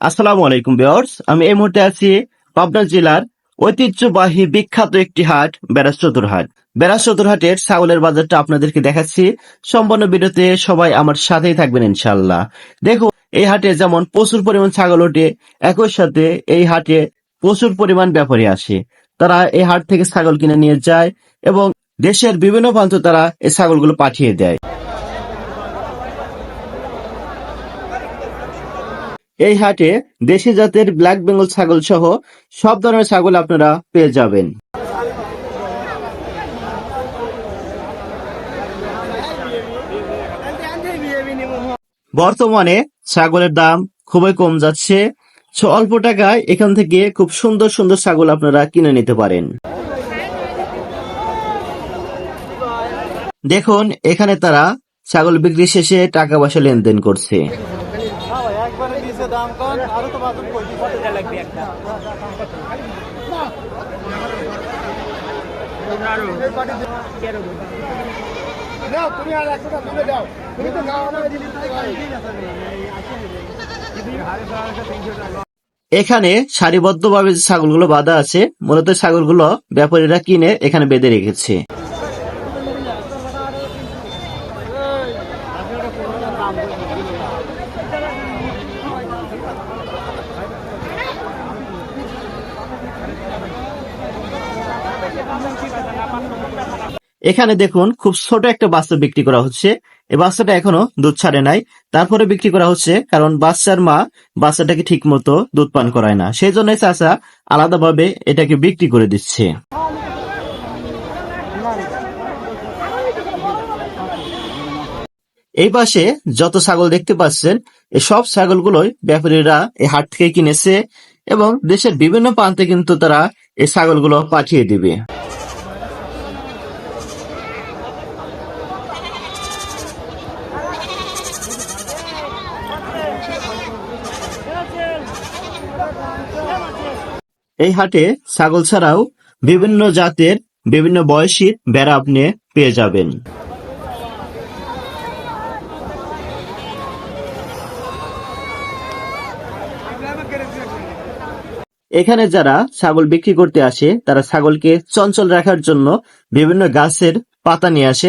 আসসালামু আলাইকুম বিয়ার্স আমি এই মুহূর্তে আছি পাবনা জেলার ঐতিহ্যবাহী বিখ্যাত একটি হাট বেরাস চতুরহাট। বেরাস চতুরহাটের ছাগলের বাজারটা আপনাদেরকে দেখাচ্ছি। সম্পূর্ণ ভিডিওতে সবাই আমার সাথেই থাকবেন ইনশাল্লাহ দেখুন, এই হাটে যেমন প্রচুর পরিমাণ ছাগল ওঠে, একই সাথে এই হাটে প্রচুর পরিমাণ ব্যাপারী আসে। তারা এই হাট থেকে ছাগল কিনে নিয়ে যায় এবং দেশের বিভিন্ন প্রান্ত তারা এই ছাগলগুলো পাঠিয়ে দেয়। এই হাটে দেশি জাতের ব্ল্যাক বেঙ্গল ছাগল সহ সব ধরনের ছাগল আপনারা পেয়ে যাবেন। বর্তমানে ছাগলের দাম খুবই কম যাচ্ছে। অল্প টাকায় এখান থেকে খুব সুন্দর সুন্দর ছাগল আপনারা কিনে নিতে পারেন। দেখুন, এখানে তারা ছাগল বিক্রি শেষে টাকা পয়সা লেনদেন করছে। দাম কম আরও তো বাদন পঁয়ত্রিশ লাগবে একটা। তুমি আর একশো টাকা তুলে দাও। তুমি তো দিলি এখানে সারিবদ্ধভাবে যে ছাগলগুলো বাঁধা আছে মূলত ছাগলগুলো ব্যাপারীরা কিনে এখানে বেঁধে রেখেছে। এখানে দেখুন, খুব ছোট একটা বাচ্চা বিক্রি করা হচ্ছে। এই বাচ্চাটা এখনও দুধ ছাড়ে নাই। তারপরে বিক্রি করা হচ্ছে কারণ বাচ্চার মা বাচ্চাটাকে ঠিক মতো দুধ পান করায় না। সেই জন্য চাচা আলাদাভাবে এটাকে বিক্রি করে দিচ্ছে। এই পাশে যত ছাগল দেখতে পাচ্ছেন, এই সব ছাগলগুলোই ব্যাপারীরা এই হাট থেকে কিনেছে এবং দেশের বিভিন্ন প্রান্তে কিন্তু তারা এই ছাগলগুলো পাঠিয়ে দিবে। এই হাটে ছাগল ছাড়াও বিভিন্ন জাতের, বিভিন্ন বয়সী বেড়া আপনি পেয়ে যাবেন। এখানে যারা ছাগল বিক্রি করতে আসে, তারা ছাগলকে চঞ্চল রাখার জন্য বিভিন্ন গাছের পাতা নিয়ে আসে।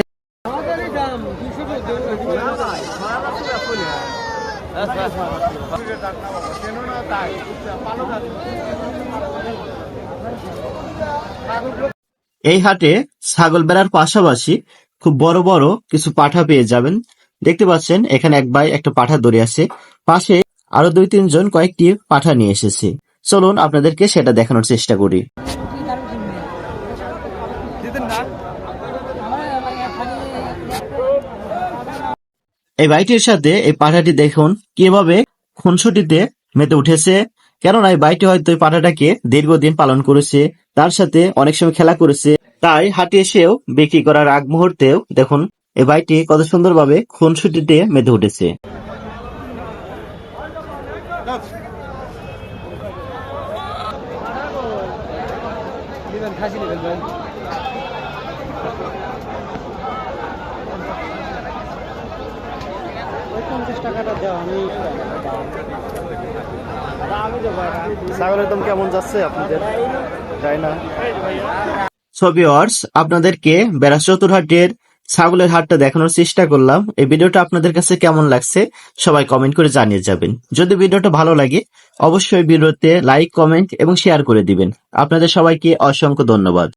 এই হাটে ছাগল বেড়ার পাশাপাশি খুব বড় বড় কিছু পাঠা পেয়ে যাবেন। দেখতে পাচ্ছেন এখানে এক ভাই একটা পাঠা ধরে আছে। পাশে আরও দুই তিনজন কয়েকটি পাঠা নিয়ে এসেছে। চলুন আপনাদেরকে সেটা দেখানোর চেষ্টা করি দিতেন না এই বাইটির সাথে এই পাঠাটি দেখুন কীভাবে খুনসুটিতে মেতে উঠেছে। কেননা এই বাইটি হয়তো পাঠাটাকে দীর্ঘদিন পালন করেছে, তার সাথে অনেক সময় খেলা করেছে। তাই হাটে এসেও বিক্রি করার আগ মুহূর্তেও দেখুন এই বাইটি কত সুন্দরভাবে খুনসুটিতে মেতে উঠেছে। খাসি নেবেন ভাই ওই পঞ্চাশ টাকাটা দেওয়া আমি আমি ছাগলের দাম কেমন যাচ্ছে আপনাদের? তাই না। ছবিওয়ার্স আপনাদেরকে বেড়া চতুরহাটের ছাগলের হাটটা দেখানোর চেষ্টা করলাম। এই ভিডিওটা আপনাদের কাছে কেমন লাগছে সবাই কমেন্ট করে জানিয়ে যাবেন। যদি ভিডিওটা ভালো লাগে অবশ্যই ভিডিওতে লাইক কমেন্ট এবং শেয়ার করে দিবেন। আপনাদের সবাইকে অসংখ্য ধন্যবাদ।